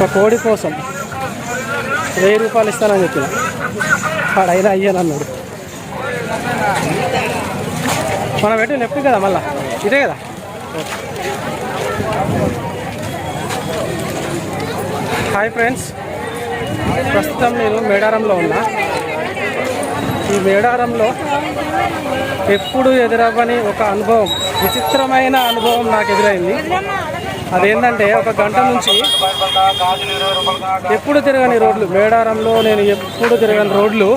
ఒక కోడి కోసం వెయ్యి రూపాయలు ఇస్తానని చెప్పిన. వాడైనా అయ్యాను మనం పెట్టి లెఫ్ట్ కదా మళ్ళా? ఇదే కదా? హాయ్ ఫ్రెండ్స్ ప్రస్తుతం నేను మేడారంలో ఉన్నా. ఈ మేడారంలో ఎప్పుడు ఎదురవ్వని ఒక అనుభవం విచిత్రమైన అనుభవం నాకు ఎదురైంది. అదేంటంటే ఒక గంట నుంచి ఎప్పుడు తిరగని రోడ్లు? మేడారంలో నేను ఎప్పుడు తిరగని రోడ్లు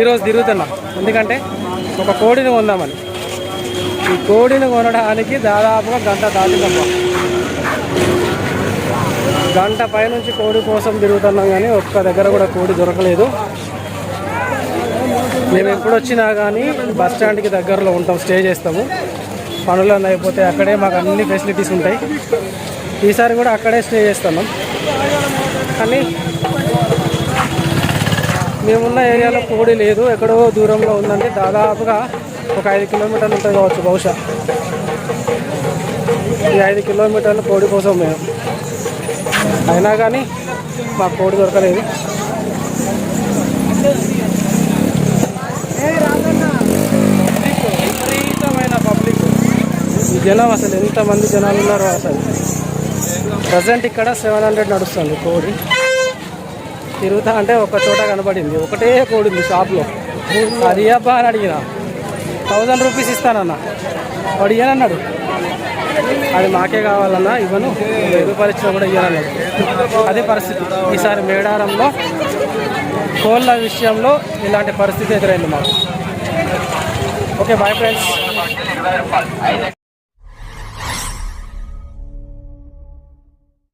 ఈరోజు తిరుగుతున్నా. ఎందుకంటే ఒక కోడిని కొందామని. ఈ కోడిని కొనడానికి దాదాపుగా గంట దాటిందమ్మా గంట పైనుంచి కోడి కోసం తిరుగుతున్నాం కానీ ఒక్క దగ్గర కూడా కోడి దొరకలేదు. మేము ఎప్పుడు వచ్చినా కానీ బస్ స్టాండ్కి దగ్గరలో ఉంటాం స్టే చేస్తాము. పనులన్నీ అయిపోతే అక్కడే మాకు అన్ని ఫెసిలిటీస్ ఉంటాయి. ఈసారి కూడా అక్కడే స్టే చేస్తున్నాం. కానీ మేమున్న ఏరియాలో కోడి లేదు ఎక్కడో దూరంలో ఉందండి. దాదాపుగా ఒక ఐదు కిలోమీటర్లు ఉంటుంది కావచ్చు బహుశా. ఈ ఐదు కిలోమీటర్లు కోడి కోసం మేము. అయినా కానీ మాకు కోడి దొరకలేదు. జనం అసలు ఎంతమంది జనాలు ఉన్నారో అసలు. ప్రజెంట్ ఇక్కడ సెవెన్ హండ్రెడ్ నడుస్తుంది కోడి. తిరుగుతా అంటే ఒక చోట కనబడింది. ఒకటే కోడి ఉంది షాప్లో. అది అబ్బా అని అడిగిన. థౌజండ్ రూపీస్ ఇస్తానన్న. వాడు ఇయ్యనన్నాడు. అది మాకే కావాలన్నా ఇవ్వను. ఎదురు రూపాయలు కూడా ఇయ్యనన్నాడు. అదే పరిస్థితి. ఈసారి మేడారంలో కోళ్ళ విషయంలో ఇలాంటి పరిస్థితి ఎదురైంది మాకు. Okay bye friends